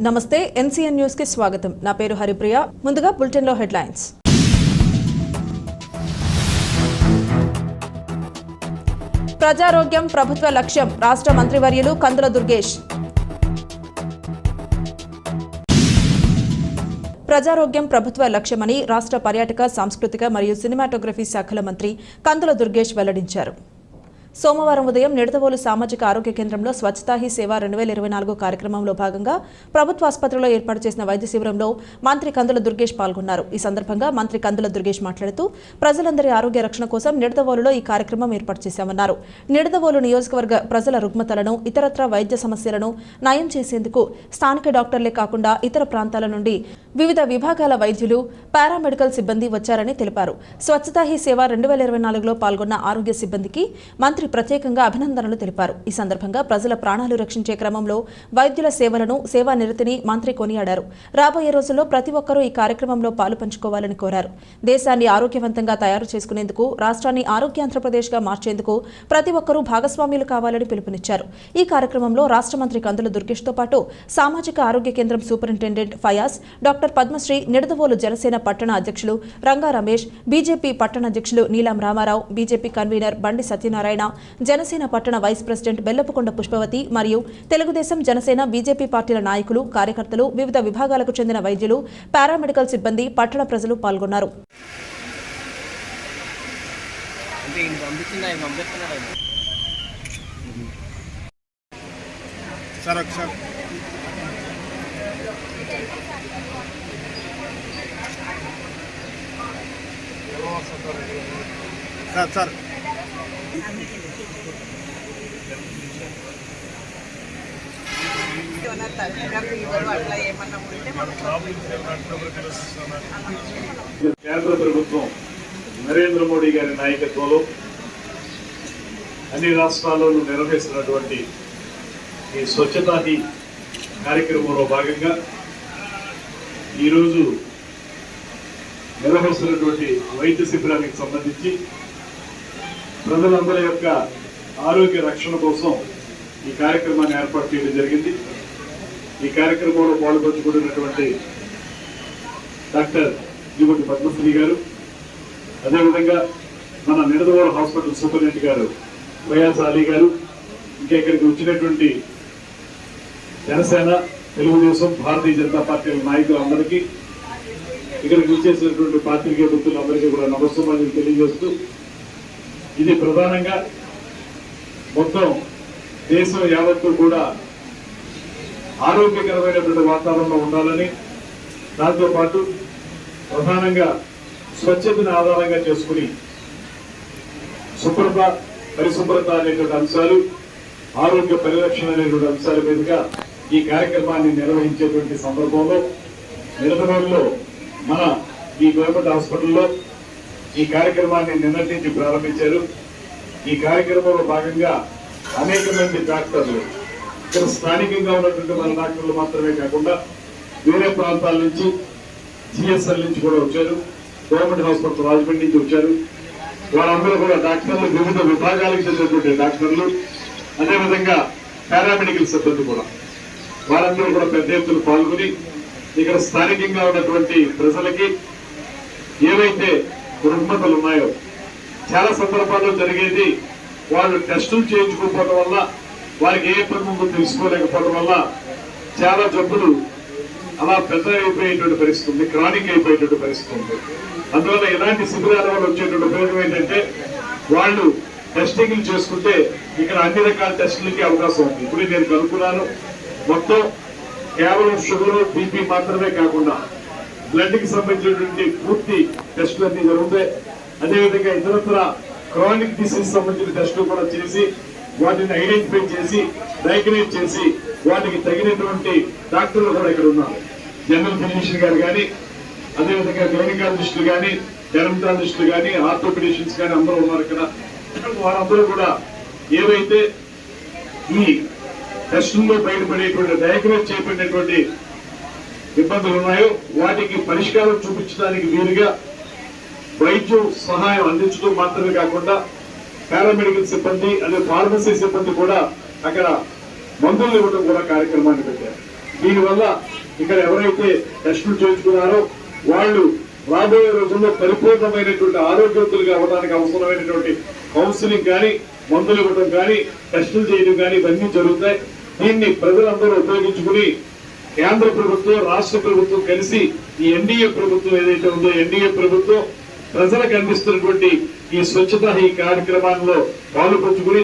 నమస్తే ఎన్సీఎన్ న్యూస్కి స్వాగతం. నా పేరు హరిప్రియ. ముందుగా బులెటిన్లో హెడ్లైన్స్. ప్రజారోగ్యం ప్రభుత్వ లక్ష్యం రాష్ట్ర మంత్రివర్యులు కందుల దుర్గేష్. ప్రజారోగ్యం ప్రభుత్వ లక్ష్యమని రాష్ట్ర పర్యాటక సాంస్కృతిక మరియు సినిమాటోగ్రఫీ శాఖల మంత్రి కందుల దుర్గేష్ వెల్లడించారు. సోమవారం ఉదయం నిడదవోలు సామాజిక ఆరోగ్య కేంద్రంలో స్వచ్ఛతా హీ సేవ రెండు వేల ఇరవై నాలుగు కార్యక్రమంలో భాగంగా ప్రభుత్వ ఆసుపత్రిలో ఏర్పాటు చేసిన వైద్య శిబిరంలో మంత్రి కందుల దుర్గేష్ పాల్గొన్నారు. ఈ సందర్భంగా మంత్రి కందుల దుర్గేష్ మాట్లాడుతూ ప్రజలందరి ఆరోగ్య రక్షణ కోసం నిడదవోలులో ఈ కార్యక్రమం ఏర్పాటు చేశామన్నారు. నిడదవోలు నియోజకవర్గ ప్రజల రుగ్మతలను ఇతరత్ర వైద్య సమస్యలను నయం చేసేందుకు స్థానిక డాక్టర్లే కాకుండా ఇతర ప్రాంతాల నుండి వివిధ విభాగాల వైద్యులు పారామెడికల్ సిబ్బంది వచ్చారని తెలిపారు. స్వచ్ఛతా హీ సేవ రెండు వేల ఇరవై నాలుగులో పాల్గొన్న ఆరోగ్య సిబ్బందికి మంత్రి ప్రత్యేకంగా అభినందనలు తెలిపారు. ఈ సందర్భంగా ప్రజల ప్రాణాలు రక్షించే క్రమంలో వైద్యుల సేవలను సేవా నిరతిని మంత్రి కొనియాడారు. రాబోయే రోజుల్లో ప్రతి ఒక్కరూ ఈ కార్యక్రమంలో పాలు పంచుకోవాలని కోరారు. దేశాన్ని ఆరోగ్యవంతంగా తయారు చేసుకునేందుకు రాష్ట్రాన్ని ఆరోగ్య ఆంధ్రప్రదేశ్గా మార్చేందుకు ప్రతి ఒక్కరూ భాగస్వామ్యులు కావాలని పిలుపునిచ్చారు. ఈ కార్యక్రమంలో రాష్ట్ర మంత్రి కందుల దుర్గేష్తో పాటు సామాజిక ఆరోగ్య కేంద్రం సూపరింటెండెంట్ ఫయాజ్ డాక్టర్ పద్మశ్రీ నిడదవోలు జనసేన పట్టణ అధ్యక్షులు రంగా రమేష్ బీజేపీ పట్టణ అధ్యక్షులు నీలం రామారావు బీజేపీ కన్వీనర్ బండి సత్యనారాయణ జనసేన పట్టణ వైస్ ప్రెసిడెంట్ బెల్లపుకొండ పుష్పవతి మరియు తెలుగుదేశం జనసేన బీజేపీ పార్టీల నాయకులు కార్యకర్తలు వివిధ విభాగాలకు చెందిన వైద్యులు పారామెడికల్ సిబ్బంది పట్టణ ప్రజలు పాల్గొన్నారు. సార్ సార్ సార్ ఏమన్నా తరచుగా ఫీవర్ అట్లా ఏమన్నా ఉంటే కేంద్ర ప్రభుత్వం నరేంద్ర మోడీ గారి నాయకత్వంలో అన్ని రాష్ట్రాల్లోనూ నిర్వహిస్తున్నటువంటి ఈ స్వచ్ఛతా హీ కార్యక్రమంలో భాగంగా ఈరోజు నిర్వహిస్తున్నటువంటి వైద్య శిబిరానికి సంబంధించి ప్రజలందరి యొక్క ఆరోగ్య రక్షణ కోసం ఈ కార్యక్రమాన్ని ఏర్పాటు చేయడం జరిగింది. ఈ కార్యక్రమంలో పాల్పంచుకుంటున్నటువంటి డాక్టర్ యువటి పద్మశ్రీ గారు అదేవిధంగా మన నిడదవోలు హాస్పిటల్ సూపరింటెండెంట్ గారు వైఎస్ అలీ గారు ఇంకా ఇక్కడికి వచ్చినటువంటి జనసేన తెలుగుదేశం భారతీయ జనతా పార్టీ నాయకులందరికీ ఇక్కడికి వచ్చేసినటువంటి పాత్రికేయ మిత్రులందరికీ కూడా నమస్కారాలు తెలియజేస్తూ ఇది ప్రధానంగా మొత్తం దేశం యావత్తు కూడా ఆరోగ్యకరమైనటువంటి వాతావరణంలో ఉండాలని దాంతోపాటు ప్రధానంగా స్వచ్ఛతను ఆధారంగా చేసుకుని శుభ్రత పరిశుభ్రత అనేటువంటి అంశాలు ఆరోగ్య పరిరక్షణ అనేటువంటి అంశాల మీదుగా ఈ కార్యక్రమాన్ని నిర్వహించేటువంటి సందర్భంలో నిడదవోలులో మన ఈ గవర్నమెంట్ హాస్పిటల్లో ఈ కార్యక్రమాన్ని నిన్నటి నుంచి ప్రారంభించారు. ఈ కార్యక్రమంలో భాగంగా అనేక మంది డాక్టర్లు ఇక్కడ స్థానికంగా ఉన్నటువంటి మన డాక్టర్లు మాత్రమే కాకుండా వేరే ప్రాంతాల నుంచి జిఎస్ఎల్ నుంచి కూడా వచ్చారు. గవర్నమెంట్ హాస్పిటల్ రాజమండ్రి నుంచి వచ్చారు. వారందరూ కూడా డాక్టర్లు వివిధ విభాగాలకు చెందినటువంటి డాక్టర్లు అదేవిధంగా పారామెడికల్ సిబ్బంది కూడా. వారందరూ కూడా పెద్ద ఎత్తున పాల్గొని ఇక్కడ స్థానికంగా ఉన్నటువంటి ప్రజలకి ఏవైతే రుగ్మతలు ఉన్నాయో చాలా సందర్భాల్లో జరిగేది వాళ్ళు టెస్టులు చేయించుకోకపోవడం వల్ల వారికి ఏ ఇబ్బంది ఉందో తెలుసుకోలేకపోవడం వల్ల చాలా జబ్బులు అలా పెద్ద అయిపోయేటువంటి పరిస్థితి ఉంది క్రానిక్ అయిపోయేటువంటి పరిస్థితి ఉంది. అందువల్ల ఎలాంటి శిబిరాల వల్ల వచ్చేటువంటి ఉపయోగం ఏంటంటే వాళ్ళు టెస్టింగ్లు చేసుకుంటే ఇక్కడ అన్ని రకాల టెస్టులకి అవకాశం ఉంది. ఇప్పుడు నేను కనుక్కున్నాను మొత్తం కేవలం షుగర్ బీపీ మాత్రమే కాకుండా బ్లడ్కి సంబంధించినటువంటి పూర్తి టెస్టులు అన్ని జరుగుతాయి. అదేవిధంగా ఇతరత్ర క్రానిక్ డిసీజ్ సంబంధించిన టెస్టులు కూడా చేసి వాటిని ఐడెంటిఫై చేసి డయాగ్నైజ్ చేసి వాటికి తగినటువంటి డాక్టర్లు కూడా ఇక్కడ ఉన్నారు. జనరల్ ఫిజిషియన్ గారు కానీ అదేవిధంగా గైనకాలజిస్టులు కానీ డెర్మటాలజిస్టులు కానీ ఆర్థోపెడిషియన్స్ కానీ అందరూ ఉన్నారు ఇక్కడ. వారందరూ కూడా ఏవైతే ఈ టెస్టుల్లో బయటపడేటువంటి డయాగ్నైజ్ చేయబడినటువంటి ఇబ్బందులు ఉన్నాయో వాటికి పరిష్కారం చూపించడానికి వీలుగా వైద్యం సహాయం అందించడం మాత్రమే కాకుండా పారామెడికల్ సిబ్బంది అదే ఫార్మసీ సిబ్బంది కూడా అక్కడ మందులు ఇవ్వడం కూడా కార్యక్రమాన్ని పెట్టారు. దీనివల్ల ఇక్కడ ఎవరైతే టెస్టులు చేయించుకున్నారో వాళ్ళు రాబోయే రోజుల్లో పరిపూర్ణమైనటువంటి ఆరోగ్యవంతులుగా అవ్వడానికి అవసరమైనటువంటి కౌన్సిలింగ్ కానీ మందులు ఇవ్వడం కానీ టెస్టులు చేయడం కానీ ఇవన్నీ జరుగుతాయి. దీన్ని ప్రజలందరూ ఉపయోగించుకుని కేంద్ర ప్రభుత్వం రాష్ట్ర ప్రభుత్వం కలిసి ఈ ఎన్డీఏ ప్రభుత్వం ఏదైతే ఉందో ఎన్డీఏ ప్రభుత్వం ప్రజలకు అందిస్తున్నటువంటి ఈ స్వచ్ఛత ఈ కార్యక్రమాల్లో పాల్పంచుకుని